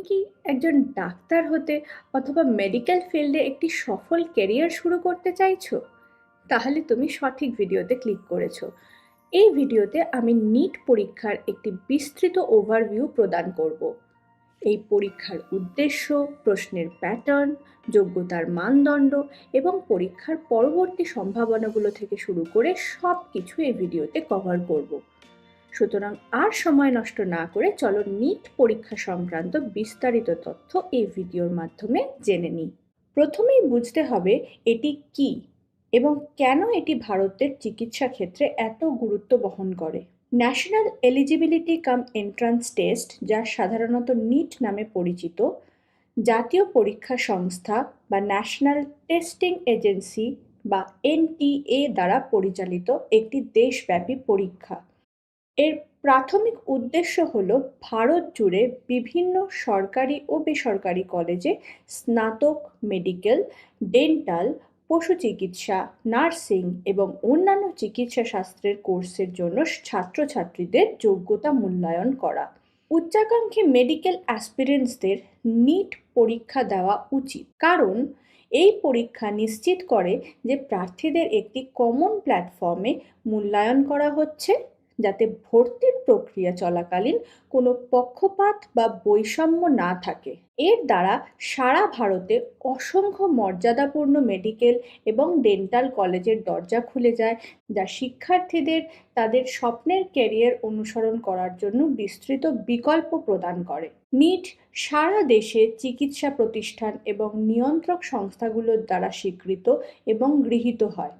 তুমি কি একজন ডাক্তার হতে অথবা মেডিকেল ফিল্ডে একটি সফল ক্যারিয়ার শুরু করতে চাইছো? তাহলে তুমি সঠিক ভিডিওতে ক্লিক করেছ। এই ভিডিওতে আমি নিট পরীক্ষার একটি বিস্তৃত ওভারভিউ প্রদান করব। এই পরীক্ষার উদ্দেশ্য, প্রশ্নের প্যাটার্ন যোগ্যতার মানদণ্ড এবং পরীক্ষার পরবর্তী সম্ভাবনাগুলো থেকে শুরু করে সব কিছু এই ভিডিওতে কভার করব। সুতরাং আর সময় নষ্ট না করে চলো নিট পরীক্ষা সংক্রান্ত বিস্তারিত তথ্য এই ভিডিওর মাধ্যমে জেনে নিই। প্রথমেই বুঝতে হবে এটি কি এবং কেন এটি ভারতের চিকিৎসা ক্ষেত্রে এত গুরুত্ব বহন করে। National eligibility cum entrance test যা সাধারণত নিট নামে পরিচিত, জাতীয় পরীক্ষা সংস্থা বা ন্যাশনাল টেস্টিং এজেন্সি বা এনটিএ দ্বারা পরিচালিত একটি দেশব্যাপী পরীক্ষা। এর প্রাথমিক উদ্দেশ্য হল ভারত জুড়ে বিভিন্ন সরকারি ও বেসরকারি কলেজে স্নাতক, মেডিকেল, ডেন্টাল, পশু চিকিৎসা, নার্সিং এবং অন্যান্য চিকিৎসা শাস্ত্রের কোর্সের জন্য ছাত্রছাত্রীদের যোগ্যতা মূল্যায়ন করা। উচ্চাকাঙ্ক্ষী মেডিকেল অ্যাসপিরেন্টসদের নিট পরীক্ষা দেওয়া উচিত। কারণ এই পরীক্ষা নিশ্চিত করে যে প্রার্থীদের একটি কমন প্ল্যাটফর্মে মূল্যায়ন করা হচ্ছে। যাতে ভর্তির প্রক্রিয়া চলাকালীন কোনো পক্ষপাত বা বৈষম্য না থাকে। এর দ্বারা সারা ভারতে অসংখ্য মর্যাদাপূর্ণ মেডিকেল এবং ডেন্টাল কলেজের দরজা খুলে যায়, যা শিক্ষার্থীদের তাদের স্বপ্নের ক্যারিয়ার অনুসরণ করার জন্য বিস্তৃত বিকল্প প্রদান করে। নিট সারা দেশে চিকিৎসা প্রতিষ্ঠান এবং নিয়ন্ত্রক সংস্থাগুলোর দ্বারা স্বীকৃত এবং গৃহীত হয়।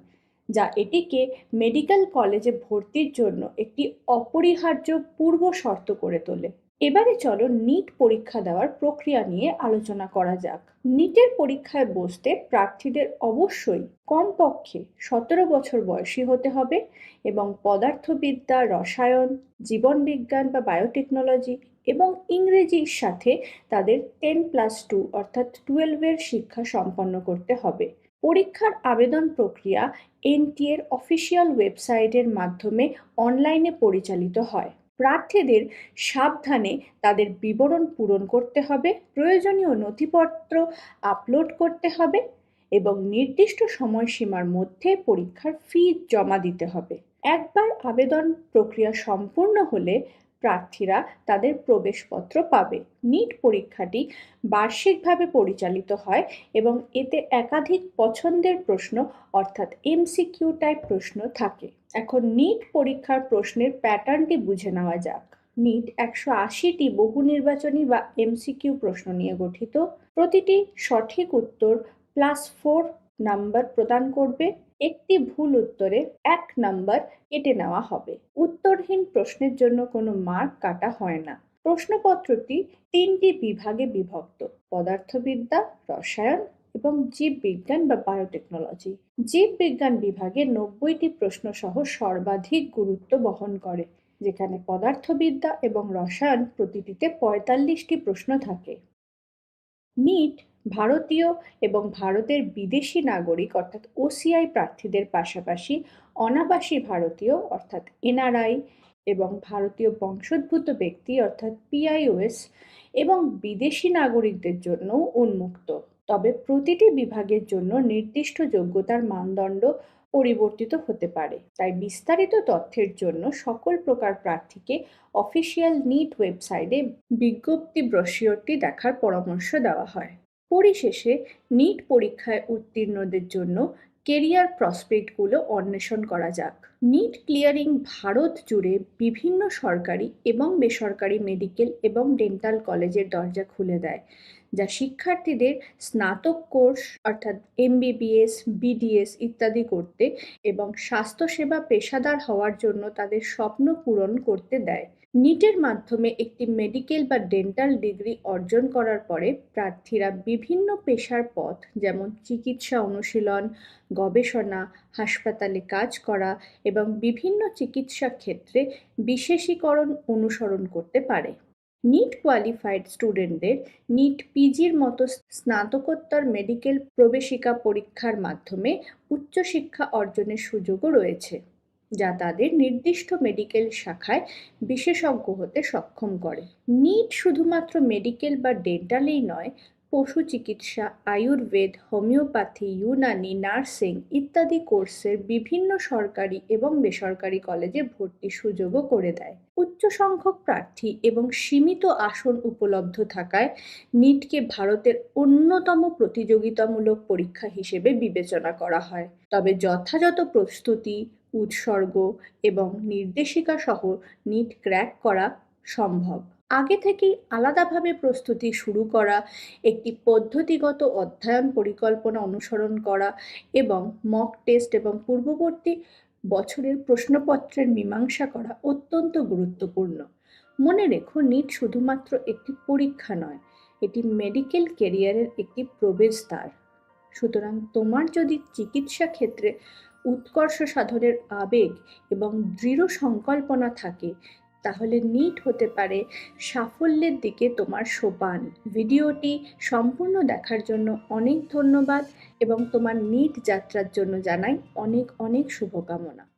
যা এটিকে মেডিকেল কলেজে ভর্তির জন্য একটি অপরিহার্য পূর্ব শর্ত করে তোলে। এবারে চলো নিট পরীক্ষা দেওয়ার প্রক্রিয়া নিয়ে আলোচনা করা যাক। নিটের পরীক্ষায় বসতে প্রার্থীদের অবশ্যই কমপক্ষে সতেরো বছর বয়সী হতে হবে এবং পদার্থবিদ্যা, রসায়ন, জীবনবিজ্ঞান বা বায়োটেকনোলজি এবং ইংরেজির সাথে তাদের টেন প্লাস টু অর্থাৎ টুয়েলভের শিক্ষা সম্পন্ন করতে হবে। পরীক্ষার আবেদন প্রক্রিয়া এনটিএর অফিসিয়াল ওয়েবসাইটের মাধ্যমে অনলাইনে পরিচালিত হয়। প্রার্থীদের সাবধানে তাদের বিবরণ পূরণ করতে হবে, প্রয়োজনীয় নথিপত্র আপলোড করতে হবে এবং নির্দিষ্ট সময়সীমার মধ্যে পরীক্ষার ফি জমা দিতে হবে। একবার আবেদন প্রক্রিয়া সম্পূর্ণ হলে প্রার্থীরা তাদের প্রবেশপত্র পাবে। নিট পরীক্ষাটি বার্ষিকভাবে পরিচালিত হয় এবং এতে একাধিক পছন্দের প্রশ্ন অর্থাৎ এমসিকিউ টাইপ প্রশ্ন থাকে। এখন নিট পরীক্ষার প্রশ্নের প্যাটার্নটি বুঝে নেওয়া যাক। নিট একশো আশিটি বহু নির্বাচনী বা এমসিকিউ প্রশ্ন নিয়ে গঠিত। প্রতিটি সঠিক উত্তর প্লাস ফোর নাম্বার প্রদান করবে। একটি ভুল উত্তরে এক নাম্বার কেটে নেওয়া হবে। উত্তরহীন প্রশ্নের জন্য কোনো মার্ক কাটা হয় না। প্রশ্নপত্রটি তিনটি বিভাগে বিভক্ত। পদার্থবিদ্যা, রসায়ন এবং জীববিজ্ঞান বা বায়োটেকনোলজি জীববিজ্ঞান বিভাগে নব্বইটি প্রশ্ন সহ সর্বাধিক গুরুত্ব বহন করে, যেখানে পদার্থবিদ্যা এবং রসায়ন প্রতিটিতে পঁয়তাল্লিশটি প্রশ্ন থাকে। নিট ভারতীয় এবং ভারতের বিদেশি নাগরিক, অর্থাৎ ওসিআই প্রার্থীদের পাশাপাশি অনাবাসী ভারতীয়, অর্থাৎ এনআরআই এবং ভারতীয় বংশোদ্ভূত ব্যক্তি, অর্থাৎ পিআইওএস এবং বিদেশি নাগরিকদের জন্যও উন্মুক্ত। তবে প্রতিটি বিভাগের জন্য নির্দিষ্ট যোগ্যতার মানদণ্ড পরিবর্তিত হতে পারে। তাই বিস্তারিত তথ্যের জন্য সকল প্রকার প্রার্থীকে অফিসিয়াল নিট ওয়েবসাইটে বিজ্ঞপ্তি ব্রশিওরটি দেখার পরামর্শ দেওয়া হয়। পরিশেষে নিট পরীক্ষায় উত্তীর্ণদের জন্য কেরিয়ার প্রসপেক্টগুলো অন্বেষণ করা যাক। নিট ক্লিয়ারিং ভারত জুড়ে বিভিন্ন সরকারি এবং বেসরকারি মেডিকেল এবং ডেন্টাল কলেজের দরজা খুলে দেয়, যা শিক্ষার্থীদের স্নাতক কোর্স অর্থাৎ এমবিবিএস বিডিএস ইত্যাদি করতে এবং স্বাস্থ্যসেবা পেশাদার হওয়ার জন্য তাদের স্বপ্ন পূরণ করতে দেয়। নিটের মাধ্যমে একটি মেডিকেল বা ডেন্টাল ডিগ্রি অর্জন করার পরে প্রার্থীরা বিভিন্ন পেশার পথ, যেমন চিকিৎসা অনুশীলন, গবেষণা, হাসপাতালে কাজ করা এবং বিভিন্ন চিকিৎসা ক্ষেত্রে বিশেষীকরণ অনুসরণ করতে পারে। নিট কোয়ালিফাইড স্টুডেন্টদের নিট পিজির মতো স্নাতকোত্তর মেডিকেল প্রবেশিকা পরীক্ষার মাধ্যমে উচ্চশিক্ষা অর্জনের সুযোগও রয়েছে, যা তাদের নির্দিষ্ট মেডিকেল শাখায় বিশেষজ্ঞ হতে সক্ষম করে। নিট শুধুমাত্র মেডিকেল বা ডেন্টালেই নয় পশু চিকিৎসা, আয়ুর্বেদ, হোমিওপ্যাথি, ইউনানি, নার্সিং ইত্যাদি কোর্সের বিভিন্ন সরকারি এবং বেসরকারি কলেজে ভর্তির সুযোগও করে দেয়। উচ্চ সংখ্যক প্রার্থী এবং সীমিত আসন উপলব্ধ থাকায় নিটকে ভারতের অন্যতম প্রতিযোগিতামূলক পরীক্ষা হিসেবে বিবেচনা করা হয়। তবে যথাযথ প্রস্তুতি, উৎসর্গ এবং নির্দেশিকা সহ নিট ক্র্যাক করা সম্ভব। আগে থেকেই আলাদাভাবে প্রস্তুতি শুরু করা, একটি পদ্ধতিগত অধ্যয়ন পরিকল্পনা অনুসরণ করা এবং মক টেস্ট এবং পূর্ববর্তী বছরের প্রশ্নপত্রের মীমাংসা করা অত্যন্ত গুরুত্বপূর্ণ। মনে রেখো নিট শুধুমাত্র একটি পরীক্ষা নয়, এটি মেডিকেল কেরিয়ারের একটি প্রবেশদ্বার সুতরাং তোমার যদি চিকিৎসা ক্ষেত্রে উৎকর্ষ সাধনের আবেগ এবং দৃঢ় সংকল্পনা থাকে তাহলে নিট হতে পারে সাফল্যের দিকে তোমার সোপান। ভিডিওটি সম্পূর্ণ দেখার জন্য অনেক ধন্যবাদ এবং তোমার নিট যাত্রার জন্য জানাই অনেক অনেক শুভকামনা।